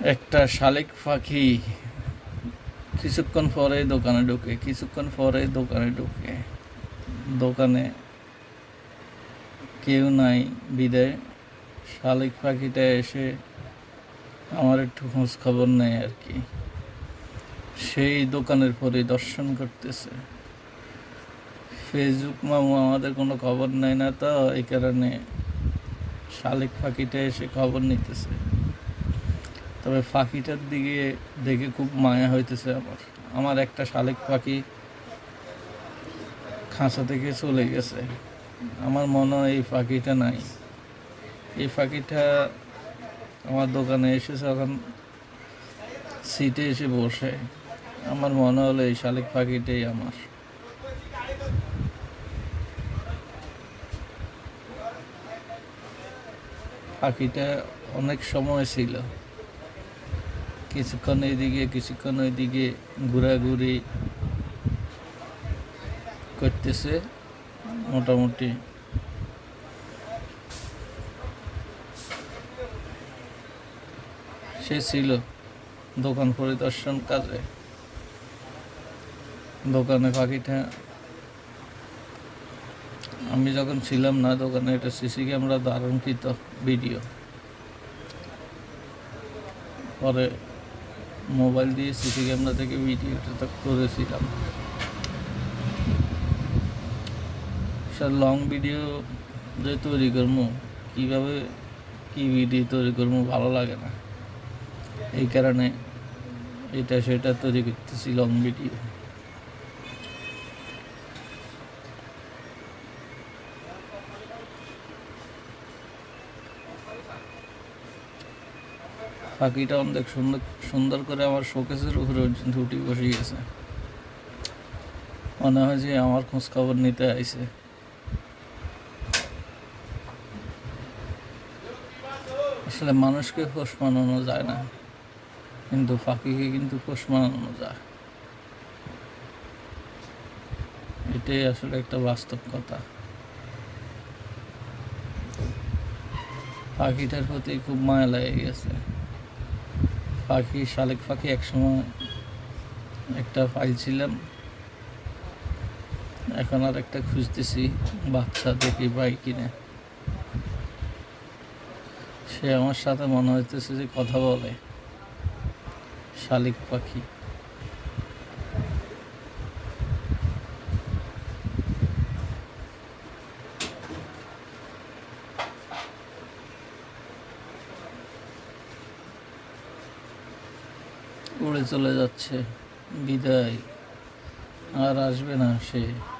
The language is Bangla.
একটা শালিক পাখি কিছুক্ষণ পরে দোকানে ঢুকে, কিছুক্ষণ পরে দোকানে ঢুকে। দোকানে কেউ নাই, বিদায়। শালিক পাখিটা এসে আমার একটু খোঁজ খবর নেই আর কি। সেই দোকানের পরিদর্শন করতেছে। ফেসবুক মামু আমাদের কোনো খবর নেয় না তো, এই কারণে শালিক পাখিটা এসে খবর নিতেছে। তবে পাখিটার দিকে দেখে খুব মায়া হইতেছে আমার। আমার একটা শালিক পাখি খাঁচা থেকে চলে গেছে। আমার মনে হয় এই পাখিটা নাই। এই পাখিটা আমার দোকানে এসে যখন সিটে এসে বসে। আমার মনে হলো এই শালিক পাখিটাই আমার। পাখিটা অনেক সময় ছিল। কিছুক্ষণ এইদিকে কিছুক্ষণ ওইদিকে ঘোরাঘুরি করতেছে মোটামুটি। সে ছিল দোকান পরিদর্শন কাজে। দোকানে পাখিটা আমি যখন ছিলাম না, দোকানে এটা সিসি ক্যামেরা ধারণকৃত ভিডিও। পরে মোবাইল দিয়ে সিসি ক্যামেরা থেকে ভিডিওটা করেছিলাম। স্যার লং ভিডিও যে তৈরি করব কীভাবে কী ভিডিও তৈরি করব ভালো লাগে না? এই কারণে এটা, সেটা তৈরি করতেছি লং ভিডিও পাখিটা অনেক সুন্দর সুন্দর করে আমার শোকেসের উপরে ধুটি বসে গেছে। মনে হয় যে আমার খোঁজ খবর নিতে আইছে। আসলে মানুষকে পোষ মানানো যায় না, কিন্তু পাখিকে কিন্তু পোষ মানানো যায়। এটাই আসলে একটা বাস্তব কথা। পাখিটার প্রতি খুব মায়া লেগে গেছে। পাখি শালিক পাখি একসময় একটা পাইছিলাম এখন আর একটা খুঁজতেছি, বাচ্চা দেখি পাই কিনে। সে আমার সাথে মনে হইতেছে যে কথা বলে। শালিক পাখি উড়ে চলে যাচ্ছে। বিদায়। আর আসবে না সে।